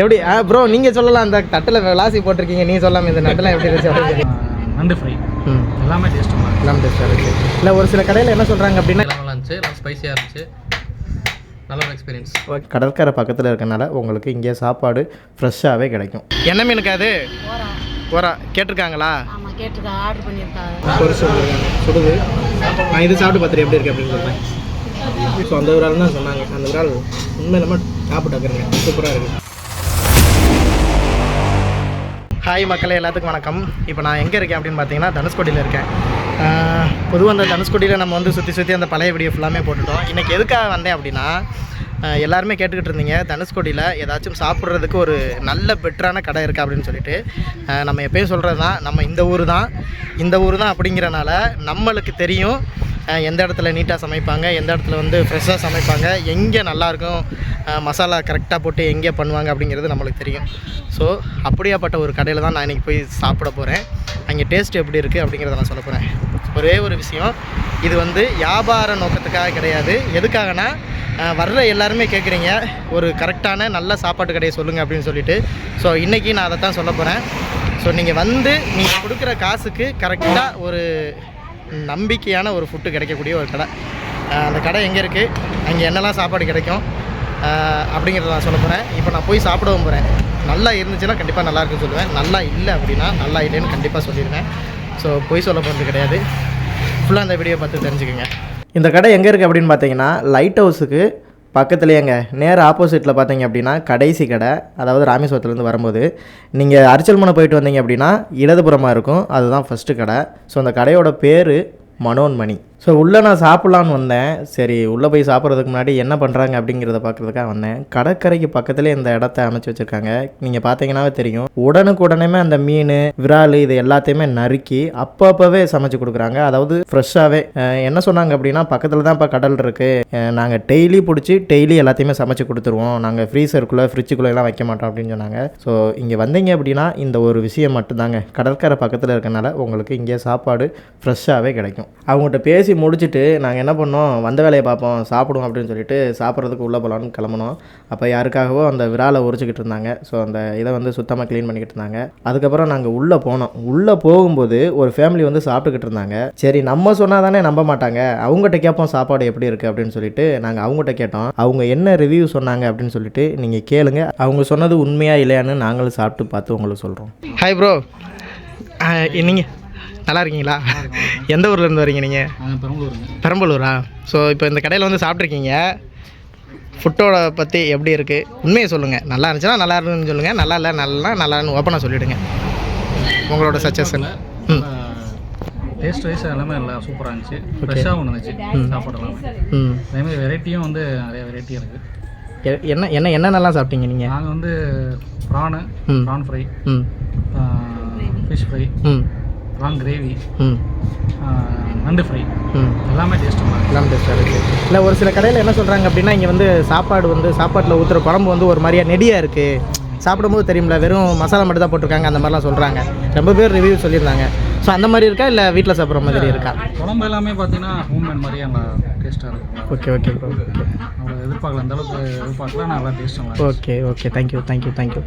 எப்படி ஆ ப்ரோ நீங்கள் சொல்லலாம். அந்த தட்டில் விளாசி போட்டிருக்கீங்க. நீ சொல்லாமல் இந்த நட்டெல்லாம் எப்படி இருந்துச்சு. நண்டு ஃப்ரை ம். எல்லாமே டேஸ்ட்டுமா எல்லாம் டேஸ்ட்டாக இருக்குது இல்லை ஒரு சில கடையில் என்ன சொல்கிறாங்க அப்படின்னா நல்லா இருந்துச்சு நல்லா ஸ்பைசியாக இருந்துச்சு. நல்ல ஒரு எக்ஸ்பீரியன்ஸ் கடற்கரை பக்கத்தில் இருக்கனால உங்களுக்கு இங்கே சாப்பாடு ஃப்ரெஷ்ஷாகவே கிடைக்கும். என்ன மீனுக்கு அது? ஓரா கேட்டிருக்காங்களா? ஆமாம் கேட்டிருக்கா. ஆர்டர் பண்ணியிருக்காங்க. ஒரு சுடுது. நான் இது சாப்பிட்டு பார்த்துட்டு எப்படி இருக்கு அப்படின்னு சொல்கிறேன் ஸோ அந்த விரால் தான் சொன்னாங்க. அந்த விரால் உண்மை இல்லாமல் சாப்பிட்டாக்குறேங்க சூப்பராக இருக்குது ஹாய் மக்களே எல்லாத்துக்கும் வணக்கம். இப்போ நான் எங்கே இருக்கேன் அப்படின்னு பார்த்தீங்கன்னா தனுஷ்கோடியில் இருக்கேன். பொதுவாக அந்த தனுஷ்கோடியில் நம்ம வந்து சுற்றி சுற்றி அந்த பழைய வீடியோ ஃபுல்லாமே போட்டுட்டோம். இன்றைக்கி எதுக்காக வந்தேன் அப்படின்னா எல்லாருமே கேட்டுக்கிட்டு இருந்தீங்க. தனுஷ்கோடியில் ஏதாச்சும் சாப்பிட்றதுக்கு ஒரு நல்ல பெட்டரான கடை இருக்கா அப்படின்னு சொல்லிட்டு நம்ம எப்பயும் சொல்கிறது தான் நம்ம இந்த ஊர் தான் இந்த ஊர் தான் அப்படிங்கிறனால நம்மளுக்கு தெரியும். எந்த இடத்துல நீட்டாக சமைப்பாங்க எந்த இடத்துல வந்து ஃப்ரெஷ்ஷாக சமைப்பாங்க எங்கே நல்லாயிருக்கும் மசாலா கரெக்டாக போட்டு எங்கே பண்ணுவாங்க அப்படிங்கிறது நம்மளுக்கு தெரியும். ஸோ அப்படியாப்பட்ட ஒரு கடையில் தான் நான் இன்றைக்கி போய் சாப்பிட போகிறேன் அங்கே டேஸ்ட் எப்படி இருக்குது அப்படிங்கிறத நான் சொல்ல போகிறேன் ஒரே ஒரு விஷயம் இது வந்து வியாபார நோக்கத்துக்காக கிடையாது. எதுக்காகனா வர்ற எல்லாருமே கேட்குறீங்க ஒரு கரெக்டான நல்ல சாப்பாட்டு கடையை சொல்லுங்கள் அப்படின்னு சொல்லிட்டு. ஸோ இன்றைக்கி நான் அதை தான் சொல்ல போகிறேன் ஸோ நீங்கள் வந்து நீங்கள் கொடுக்குற காசுக்கு கரெக்டாக ஒரு நம்பிக்கையான ஒரு ஃபுட்டு கிடைக்கக்கூடிய ஒரு கடை. அந்த கடை எங்கே இருக்குது அங்கே என்னெல்லாம் சாப்பாடு கிடைக்கும்? அப்படிங்கிறத நான் சொல்ல போகிறேன் இப்போ நான் போய் சாப்பிடவும் போகிறேன் நல்லா இருந்துச்சுன்னா கண்டிப்பாக நல்லா இருக்குன்னு சொல்லுவேன். நல்லா இல்லை அப்படின்னா நல்லா இல்லைன்னு கண்டிப்பாக சொல்லிடுவேன் ஸோ பொய் சொல்ல போகிறது கிடையாது. ஃபுல்லாக அந்த வீடியோ பார்த்து தெரிஞ்சுக்கோங்க. இந்த கடை எங்கே இருக்குது அப்படின்னு பார்த்தீங்கன்னா லைட் ஹவுஸுக்கு பக்கத்துலேயேங்க. நேர் ஆப்போசிட்டில் பார்த்தீங்க அப்படின்னா கடைசி கடை அதாவது ராமேஸ்வரத்துலேருந்து வரும்போது நீங்கள் அரிச்சல்மனை போயிட்டு வந்தீங்க அப்படின்னா இடதுபுறமாக இருக்கும். அதுதான் ஃபஸ்ட்டு கடை. ஸோ அந்த கடையோட பேர் மனோன்மணி. ஸோ உள்ளே நான் சாப்பிட்லான்னு வந்தேன். சரி உள்ளே போய் சாப்பிட்றதுக்கு முன்னாடி என்ன பண்ணுறாங்க அப்படிங்கிறத பார்க்குறதுக்காக வந்தேன். கடற்கரைக்கு பக்கத்தில் இந்த இடத்த அமைச்சு வச்சுருக்காங்க. நீங்கள் பார்த்தீங்கன்னாவே தெரியும். உடனுக்குடனேமே அந்த மீன் விரால் இது எல்லாத்தையுமே நறுக்கி அப்பப்போவே சமைச்சு கொடுக்குறாங்க. அதாவது ஃப்ரெஷ்ஷாகவே என்ன சொன்னாங்க அப்படின்னா பக்கத்தில் தான் இப்போ கடல் இருக்குது நாங்கள் டெய்லி பிடிச்சி டெய்லி எல்லாத்தையுமே சமைச்சு கொடுத்துருவோம். நாங்கள் ஃப்ரீசருக்குள்ளே ஃப்ரிட்ஜுக்குள்ளே எல்லாம் வைக்க மாட்டோம் அப்படின்னு சொன்னாங்க. ஸோ இங்கே வந்தீங்க அப்படின்னா இந்த ஒரு விஷயம் மட்டும்தாங்க. கடற்கரை பக்கத்தில் இருக்கனால உங்களுக்கு இங்கே சாப்பாடு ஃப்ரெஷ்ஷாகவே கிடைக்கும். அவங்ககிட்ட பேசி முடிச்சுட்டு நாங்கள் என்ன பண்ணோம் வந்த வேலையை பார்ப்போம் சாப்பிடுவோம் அப்படின்னு சொல்லிட்டு சாப்பிட்றதுக்கு உள்ளே போகலான்னு கிளம்பணும் அப்போ யாருக்காகவோ அந்த விராலை உரிச்சிக்கிட்டு இருந்தாங்க. ஸோ அந்த இதை வந்து சுத்தமாக க்ளீன் பண்ணிக்கிட்டு இருந்தாங்க. அதுக்கப்புறம் நாங்கள் உள்ளே போனோம். உள்ளே போகும்போது ஒரு ஃபேமிலி வந்து சாப்பிட்டுக்கிட்டு இருந்தாங்க. சரி நம்ம சொன்னால் தானே நம்ப மாட்டாங்க. அவங்ககிட்ட கேட்போம் சாப்பாடு எப்படி இருக்குது அப்படின்னு சொல்லிட்டு நாங்கள் அவங்ககிட்ட கேட்டோம். அவங்க என்ன ரிவ்யூ சொன்னாங்க அப்படின்னு சொல்லிட்டு நீங்கள் கேளுங்க. அவங்க சொன்னது உண்மையாக இல்லையான்னு நாங்களும் சாப்பிட்டு பார்த்து உங்களுக்கு சொல்கிறோம் ஹாய் ப்ரோ நீங்கள் நல்லா இருக்கீங்களா? எந்த ஊர்லேருந்து வரீங்க நீங்கள் பெரம்பலூரா? ஸோ இப்போ இந்த கடையில் வந்து சாப்பிட்ருக்கீங்க ஃபுட்டோட பற்றி எப்படி இருக்குது உண்மையை சொல்லுங்கள் நல்லா இருந்துச்சுன்னா நல்லா இருந்துன்னு சொல்லுங்கள் நல்லா இல்லை நல்லா நல்லான்னு ஓப்பனாக சொல்லிவிடுங்க உங்களோட சஜஷன் ம். டேஸ்ட் வைஸ் எல்லாமே எல்லாம் சூப்பராக இருந்துச்சு. ஃப்ரெஷ்ஷாகவும் இருந்துச்சு. சாப்பாடு எல்லாமே. ம். அதேமாதிரி வெரைட்டியும் வந்து நிறைய வெரைட்டி இருக்குது என்ன என்ன என்னென்னலாம் சாப்பிட்டீங்க நீங்கள் நாங்கள் வந்து ப்ரானு ம். ப்ரான் ஃப்ரை ம். ஃபிஷ் ஃப்ரை ப்ரான் கிரேவி நண்டு ஃப்ரை ம். எல்லாமே டேஸ்ட்டுமா எல்லாம் டேஸ்ட்டாக இருக்குது இல்லை ஒரு சில கடையில் என்ன சொல்கிறாங்க அப்படின்னா இங்கே வந்து சாப்பாடு வந்து சாப்பாட்டில் ஊற்றுற குழம்பு வந்து ஒரு மாதிரியா நெடியாக இருக்குது சாப்பிடும்போது தெரியும்ல வெறும் மசாலா மட்டும் தான் போட்டிருக்காங்க அந்த மாதிரிலாம் சொல்கிறாங்க ரொம்ப பேர் ரிவ்யூ சொல்லியிருந்தாங்க. ஸோ அந்த மாதிரி இருக்கா இல்லை வீட்டில் சாப்பிட்ற மாதிரி இருக்கா? குழம்பு எல்லாமே பார்த்தீங்கன்னா ஹோம்மேட் மாதிரியே நல்லா டேஸ்ட்டாக இருக்கும். ஓகே ஓகே ப்ரோ எதிர்பார்க்கல அந்த அளவுக்கு எதிர்பார்க்கல நல்லா டேஸ்ட் நல்லா okay okay thank you thank you thank you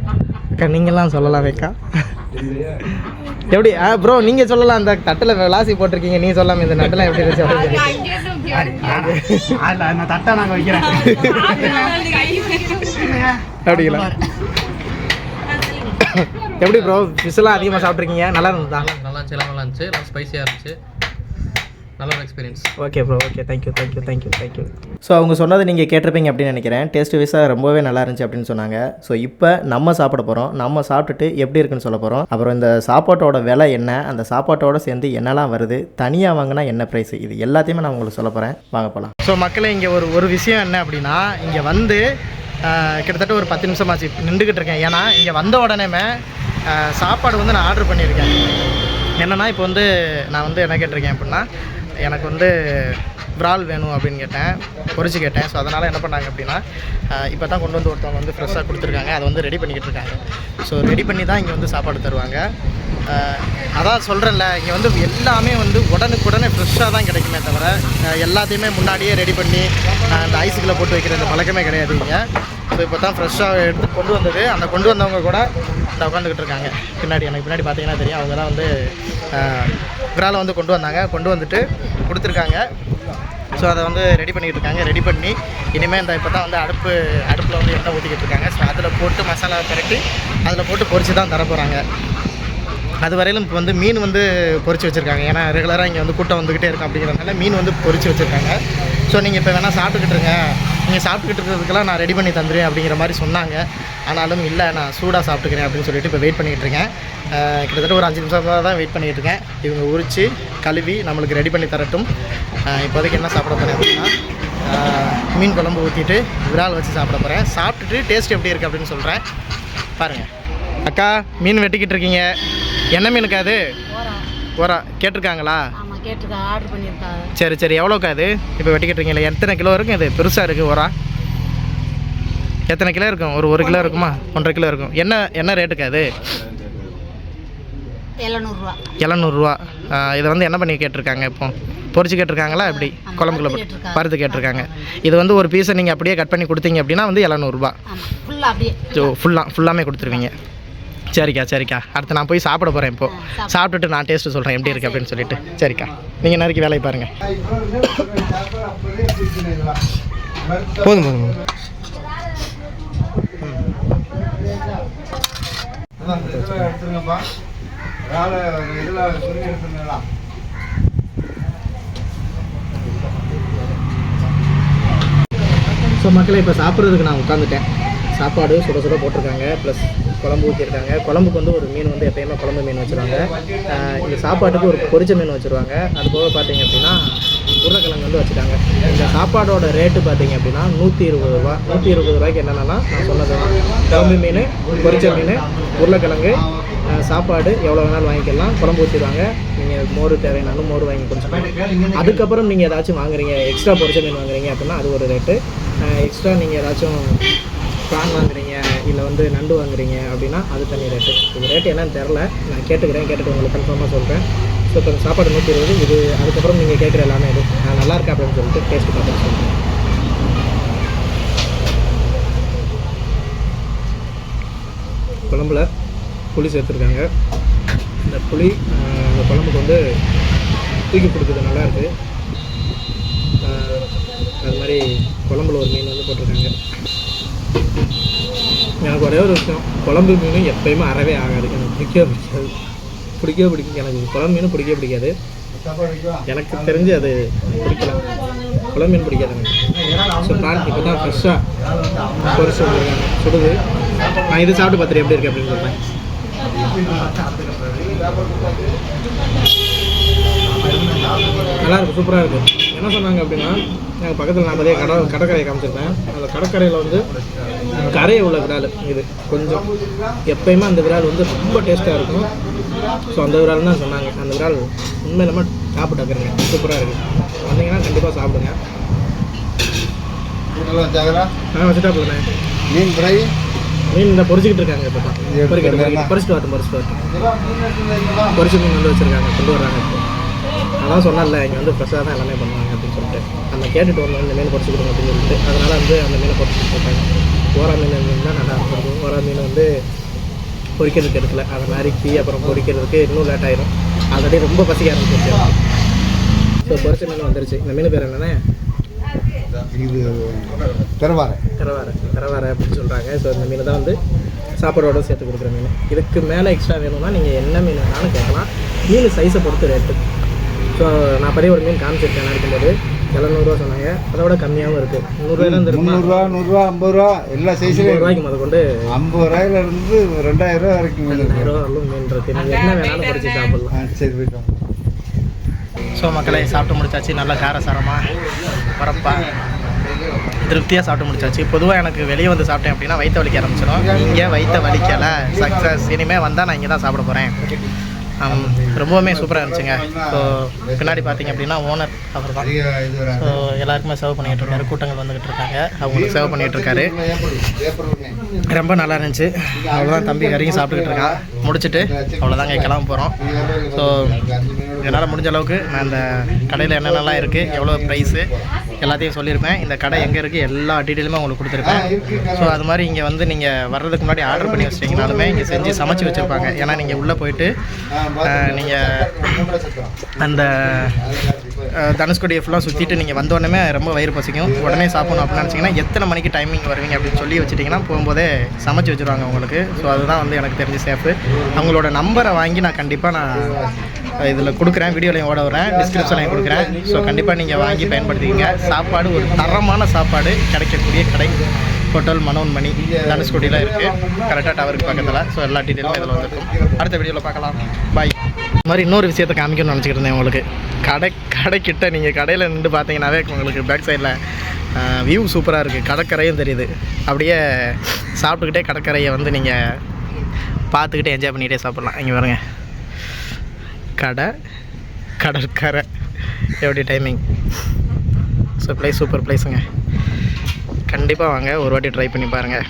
அக்கா நீங்களாம் சொல்லலாம் அக்கா. எப்படி ஆ ப்ரோ நீங்கள் சொல்லலாம். அந்த தட்டில் விளாசி போட்டிருக்கீங்க நீ சொல்லாமல் இந்த நட்டெல்லாம் எப்படி இருந்துச்சு. அந்த தட்டை நாங்கள் வைக்கிறேன். அப்படிங்களா? எப்படி ப்ரோ ஃபிஷ்லாம் அதிகமாக சாப்பிட்ருக்கீங்க நல்லா இருந்ததா? நல்லா இருந்துச்சு நல்லா இருந்துச்சு. நல்லா ஸ்பைசியாக இருந்துச்சு. நல்ல ஒரு experience okay bro okay thank you thank you thank you thank you so அவங்க சொன்னது நீங்கள் கேட்டிருப்பீங்க அப்படின்னு நினைக்கிறேன். டேஸ்ட் வைஸாக ரொம்பவே நல்லா இருந்துச்சு அப்படின்னு சொன்னாங்க. ஸோ இப்போ நம்ம சாப்பிட போகிறோம் நம்ம சாப்பிட்டுட்டு எப்படி இருக்குன்னு சொல்ல போகிறோம் அப்புறம் இந்த சாப்பாட்டோட விலை என்ன? அந்த சாப்பாட்டோட சேர்ந்து என்னெல்லாம் வருது? தனியாக வாங்கினா என்ன ப்ரைஸ் இது எல்லாத்தையுமே நான் உங்களுக்கு சொல்ல போகிறேன் வாங்க போகலாம் ஸோ மக்களே இங்கே ஒரு ஒரு விஷயம் என்ன அப்படின்னா இங்கே வந்து கிட்டத்தட்ட ஒரு பத்து நிமிஷம் ஆச்சு. நின்றுக்கிட்டு இருக்கேன். ஏன்னா இங்கே வந்த உடனேமே சாப்பாடு வந்து நான் ஆர்டர் பண்ணியிருக்கேன். என்னென்னா இப்போ வந்து நான் வந்து என்ன கேட்டிருக்கேன் அப்படின்னா எனக்கு வந்து விரால் வேணும் அப்படின்னு கேட்டேன் பொறிச்சு கேட்டேன். ஸோ அதனால் என்ன பண்ணாங்க அப்படின்னா இப்போ தான் கொண்டு வந்து ஒருத்தவங்க வந்து ஃப்ரெஷ்ஷாக கொடுத்துருக்காங்க. அதை வந்து ரெடி பண்ணிக்கிட்டு இருக்காங்க. ஸோ ரெடி பண்ணி தான் இங்கே வந்து சாப்பாடு தருவாங்க. அதான் சொல்கிறேன்ல இங்கே வந்து எல்லாமே வந்து உடனுக்குடனே ஃப்ரெஷ்ஷாக தான் கிடைக்குமே தவிர எல்லாத்தையுமே முன்னாடியே ரெடி பண்ணி அந்த ஐஸுக்குள்ளே போட்டு வைக்கிற அந்த பழக்கமே கிடையாது இங்கே. ஸோ இப்போ தான் ஃப்ரெஷ்ஷாக எடுத்து கொண்டு வந்தது. அந்த கொண்டு வந்தவங்க கூட இந்த உட்காந்துக்கிட்டு இருக்காங்க. பின்னாடி எனக்கு பின்னாடி பார்த்தீங்கன்னா தெரியும். அவங்க தான் வந்து விராலை வந்து கொண்டு வந்தாங்க. கொண்டு வந்துட்டு கொடுத்துருக்காங்க. ஸோ அதை வந்து ரெடி பண்ணிக்கிட்டு இருக்காங்க. ரெடி பண்ணி இனிமேல் இந்த இப்போ தான் வந்து அடுப்பு அடுப்பில் வந்து எண்ணெய் ஊற்றிக்கிட்டு இருக்காங்க. ஸோ அதில் போட்டு மசாலா பரட்டி அதில் போட்டு பொறிச்சு தான் தர போகிறாங்க அது வரையிலும் இப்போ வந்து மீன் வந்து பொறிச்சு வச்சுருக்காங்க. ஏன்னா ரெகுலராக இங்கே வந்து கூட்டம் வந்துக்கிட்டே இருக்கும் அப்படிங்கிறதுனால மீன் வந்து பொறிச்சு வச்சுருக்காங்க. ஸோ நீங்கள் இப்போ வேணால் சாப்பிட்டுக்கிட்டு இருங்க. நீங்கள் சாப்பிட்டுக்கிட்டு இருக்கிறதுக்கெல்லாம் நான் ரெடி பண்ணி தந்துடுவேன் அப்படிங்கிற மாதிரி சொன்னாங்க. ஆனாலும் இல்லை நான் சூடாக சாப்பிட்டுக்கிறேன் அப்படின்னு சொல்லிட்டு இப்போ வெயிட் பண்ணிகிட்டு இருக்கேன். கிட்டத்தட்ட ஒரு அஞ்சு நிமிஷம் தான் வெயிட் பண்ணிகிட்டு இருக்கேன். இவங்க உரித்து கழுவி நம்மளுக்கு ரெடி பண்ணி தரட்டும். இப்போதைக்கு என்ன சாப்பிட போகிறேன் அப்படின்னா மீன் குழம்பு ஊற்றிட்டு விரால் வச்சு சாப்பிட போகிறேன் சாப்பிட்டுட்டு டேஸ்ட் எப்படி இருக்குது அப்படின்னு சொல்கிறேன் பாருங்கள் அக்கா மீன் வெட்டிக்கிட்டு இருக்கீங்க. என்ன மீனுக்கா அது? ஓரா கேட்டிருக்காங்களா? ஆமாம் கேட்டிருக்கா ஆர்டர் பண்ணியிருக்காங்க சரி சரி எவ்வளோக்கா அது? இப்போ வெட்டிக்கிட்டு இருக்கீங்களா எத்தனை கிலோ இருக்கும் இது? பெருசாக இருக்குது ஓரா எத்தனை கிலோ இருக்கும்? ஒரு ஒரு கிலோ இருக்குமா? ஒன்றரை கிலோ இருக்கும். என்ன என்ன ரேட்டுக்கு அது? எழுநூறுவா. எழுநூறுவா. இதை வந்து என்ன பண்ணி கேட்டிருக்காங்க இப்போ? பொரிச்சு கேட்டிருக்காங்களா? குழம்புல பருத்து போட்டு கேட்டிருக்காங்க. பருத்து கேட்டிருக்காங்க. இது வந்து ஒரு பீஸை நீங்கள் அப்படியே கட் பண்ணி கொடுத்தீங்க அப்படின்னா வந்து எழுநூறுபா ஃபுல்லாக ஃபுல்லாமே கொடுத்துருவீங்க. சரிக்கா சரிக்கா. அடுத்து நான் போய் சாப்பிட போகிறேன் இப்போ. சாப்பிடு. சாப்பிட்டுட்டு நான் டேஸ்ட்டு சொல்கிறேன் எப்படி இருக்குது அப்படின்னு சொல்லிட்டு. சரிக்கா. நீங்கள் நறுக்கி வேலையை பாருங்கள் போதும் போதும் போதும். ஸோ மக்களை இப்போ சாப்பிட்றதுக்கு நான் உட்காந்துட்டேன் சாப்பாடு சுட சுட போட்டிருக்காங்க. ப்ளஸ் குழம்பு ஊற்றிருக்காங்க குழம்புக்கு வந்து ஒரு மீன் வந்து எப்பயுமே குழம்பு மீன் வச்சுருவாங்க. இந்த சாப்பாட்டுக்கு ஒரு பொரிச்ச மீன் வச்சுருவாங்க. அது போக பார்த்தீங்க அப்படின்னா உருளைக்கிழங்கு வந்து வச்சுட்டாங்க. இந்த சாப்பாடோட ரேட்டு பார்த்தீங்க அப்படின்னா நூற்றி இருபது ரூபா நூற்றி இருபது ரூபாய்க்கு என்னென்னா நான் சொன்னது குழம்பு மீன் பொரிச்ச மீன் உருளைக்கிழங்கு சாப்பாடு எவ்வளோ வேணாலும் வாங்கிக்கலாம். குழம்பு ஊற்றிடுவாங்க நீங்கள் மோர் தேவையானாலும் மோர் வாங்கி குடிச்சுக்கலாம். அதுக்கப்புறம் நீங்கள் ஏதாச்சும் வாங்குறீங்க எக்ஸ்ட்ரா பொரிச்ச மீன் வாங்குறீங்க அப்படின்னா அது ஒரு ரேட்டு எக்ஸ்ட்ரா நீங்கள் ஏதாச்சும் ப்ரான் வாங்குறீங்க இல்லை வந்து நண்டு வாங்குறீங்க அப்படின்னா அது தனி ரேட்டு இது ரேட்டு என்னன்னு தெரில நான் கேட்டுக்கிறேன் கேட்டுட்டு உங்களுக்கு கன்ஃபார்மாக சொல்கிறேன் ஸோ இப்போ சாப்பாடு நூற்றி இருபது இது அதுக்கப்புறம் நீங்கள் கேட்குற எல்லாமே இது. நான் நல்லா இருக்கேன் அப்படின்னு சொல்லிட்டு டேஸ்ட் பார்த்துட்டு சொல்கிறேன் குழம்புல புளி சேர்த்துருக்காங்க. இந்த புளி அந்த குழம்புக்கு வந்து தூக்கி கொடுக்குறது நல்லா இருக்குது அது மாதிரி குழம்புல ஒரு மீன் வந்து போட்டிருக்காங்க. எனக்கு ஒரே ஒரு விஷயம். குழம்பு மீன் எப்பயுமே அறவே ஆகாது. எனக்கு பிடிக்கவே பிடிக்காது. பிடிக்கவே பிடிக்கும். எனக்கு குழம்பு மீன் பிடிக்கவே பிடிக்காது. எனக்கு தெரிஞ்சு அது பிடிக்கல. குழம்பு மீன் பிடிக்காது எனக்கு. ஸோ பிளான் இப்போ தான் ஃப்ரெஷ்ஷாக பொரிச்சு சுடுது. நான் இது சாப்பிட்டு பார்த்துட்டு எப்படி இருக்கு அப்படின்னு சொல்கிறேன் நல்லா இருக்கு சூப்பராக இருக்குது என்ன சொன்னாங்க அப்படின்னா எங்கள் பக்கத்தில் நான் நிறைய கடை கடற்கரையை காமிச்சிருப்பேன். அந்த கடற்கரையில் வந்து கரையை உள்ள விரால் இது கொஞ்சம். எப்பயுமே அந்த விரால் வந்து ரொம்ப டேஸ்ட்டாக இருக்கும். ஸோ அந்த விரால் தான் சொன்னாங்க. அந்த விரால் உண்மையிலமா சாப்பிட்டாக்குறேங்க சூப்பராக இருக்குது வந்தீங்கன்னா கண்டிப்பாக சாப்பிடுங்க. நான் வச்சுட்டா போதுண்ணே மீன் ஃப்ரை? மீன் இந்த பொரிச்சிக்கிட்டு இருக்காங்க இப்போ தான்? பொரிச்சிட்டு வரட்டும் பொரிச்சிட்டு வரட்டும். பொரிச்சு மீன் வந்து வச்சுருக்காங்க கொண்டு வர்றாங்க இப்போ. அதான் சொன்னல இங்கே வந்து ஃப்ரெஷ்ஷாக தான் எல்லாமே பண்ணுவாங்க அப்படின்னு சொல்லிட்டு. நம்ம கேட்டுட்டு வந்தோம் இந்த மீன் பொரிச்சு கொடுங்க அப்படின்னு சொல்லிட்டு. அதனால் வந்து அந்த மீனை பொரிச்சு போட்டாங்க ஓரா மீன் இருந்தால் நல்லா இருக்கும் ஓரா மீன் வந்து பொரிக்கிறதுக்கு எடுக்கல. அதை நறுக்கி அப்புறம் பொரிக்கிறதுக்கு இன்னும் லேட் ஆயிடும் ஆல்ரெடி ரொம்ப பசிக்க ஆரம்பிச்சிருச்சு. ஸோ பொரிச்ச மீன் வந்துருச்சு. இந்த மீன் பேர் என்னென்ன? இது தெரவாரை தரவாரை தரவாரை அப்படின்னு சொல்கிறாங்க ஸோ இந்த மீன் தான் வந்து சாப்பாடோட சேர்த்து கொடுக்குற மீன். இதுக்கு மேலே எக்ஸ்ட்ரா வேணும்னா நீங்கள் என்ன மீன் வேணாலும் கேட்கலாம். மீன் சைஸை பொறுத்து ரேட்டு ஸோ நான் பழைய ஒரு மீன் காமிச்சிருக்கேன் நான் இருக்கும்போது எழுநூறுவா சொன்னாங்க. அதோட கம்மியாகவும் இருக்குது நூறுரூவாயிலேருந்து இருக்குமா முந்நூறுரூவா நூறுரூவா ஐம்பது ரூபா எல்லா சைஸ்லையும் ரூபாய்க்கு முத கொண்டு ஐம்பது ரூபாயில இருந்து ரெண்டாயிரம் ரூபா வரைக்கும். ரெண்டாயிரம் ரூபா மீன் இருக்குது நீங்கள் என்ன வேணாலும் பொறிச்சு சாப்பிடலாம். சரி போயிட்டு. ஸோ மக்களை சாப்பிட்டு முடிச்சாச்சு. நல்லா காரசாரமாக வரப்பா திருப்தியாக சாப்பிட்டு முடிச்சாச்சு. பொதுவாக எனக்கு வெளியே வந்து சாப்பிட்டேன் அப்படின்னா வயிற்று வலிக்க ஆரம்பிச்சிடும் இங்கே வயிற்ற வலிக்கலை. சக்ஸஸ் இனிமேல் வந்தால் நான் இங்கே தான் சாப்பிட போகிறேன் ரொம்பவுமே சூப்பராக இருந்துச்சுங்க. ஸோ பின்னாடி பார்த்தீங்க அப்படின்னா ஓனர் அவர் தான். ஸோ எல்லாருக்குமே சர்வ் பண்ணிகிட்டு இருக்காரு. கூட்டங்கள் வந்துகிட்டு இருக்காங்க. அவங்களுக்கு சர்வ் பண்ணிகிட்டு இருக்காரு. ரொம்ப நல்லா இருந்துச்சு. அவ்வளோதான் தம்பி கறியும் சாப்பிட்டுக்கிட்டு இருக்கான் முடிச்சுட்டு அவ்வளோதாங்க கிளம்ப போகிறோம் ஸோ என்னால் முடிஞ்ச அளவுக்கு நான் இந்த கடையில் என்னென்னலாம் இருக்குது எவ்வளோ ப்ரைஸு எல்லாத்தையும் சொல்லியிருப்பேன். இந்த கடை எங்கே இருக்குது எல்லா டீட்டெயிலுமே உங்களுக்கு கொடுத்துருப்பேன். ஸோ அது மாதிரி இங்கே வந்து நீங்கள் வர்றதுக்கு முன்னாடி ஆர்டர் பண்ணி வச்சிட்டிங்கனாலுமே இங்கே செஞ்சு சமைச்சு வச்சுருப்பாங்க. ஏன்னா நீங்கள் உள்ளே போயிட்டு நீங்கள் அந்த தனுஷ்கோடியை ஃபுல்லாக சுற்றிட்டு நீங்கள் வந்தோடனே ரொம்ப வயிறு பசிக்கும். உடனே சாப்பிடணும் அப்படின்னு நினச்சிங்கன்னா எத்தனை மணிக்கு டைமிங் வருவீங்க அப்படின்னு சொல்லி வச்சுட்டிங்கன்னா போகும்போதே சமைச்சு வச்சுருவாங்க உங்களுக்கு. ஸோ அதுதான் வந்து எனக்கு தெரிஞ்ச சேஃபு அவங்களோட நம்பரை வாங்கி நான் கண்டிப்பாக நான் இதில் கொடுக்குறேன். வீடியோலையும் ஓட வரேன் டிஸ்கிரிப்ஷன்லையும் கொடுக்குறேன். ஸோ கண்டிப்பாக நீங்கள் வாங்கி பயன்படுத்திக்கிங்க. சாப்பாடு ஒரு தரமான சாப்பாடு. கிடைக்கக்கூடிய கடை. ஹோட்டல் மனோன் மணி தனுஷ்கோடியில் இருக்குது கரெக்டாக டவருக்கு பக்கத்தில். ஸோ எல்லா டீட்டெயிலும் இதில் வந்துருக்கும். அடுத்த வீடியோவில் பார்க்கலாம். பாய் இது மாதிரி இன்னொரு விஷயத்தை காமிக்கணும்னு நினச்சிக்கிட்டு இருந்தேன் உங்களுக்கு. கடை கடைக்கிட்ட நீங்கள் கடையில் நின்று பார்த்தீங்கன்னாவே உங்களுக்கு பேக் சைடில் வியூ சூப்பராக இருக்குது கடற்கரையும் தெரியுது. அப்படியே சாப்பிட்டுக்கிட்டே கடற்கரையை வந்து நீங்கள் பார்த்துக்கிட்டே என்ஜாய் பண்ணிகிட்டே சாப்பிட்லாம். இங்கே பாருங்க. கடை கடற்கரை. எப்படி டைமிங் ஸோ ப்ளேஸ் சூப்பர் ப்ளேஸுங்க கண்டிப்பாக வாங்க. ஒரு வாட்டி ட்ரை பண்ணி பாருங்கள்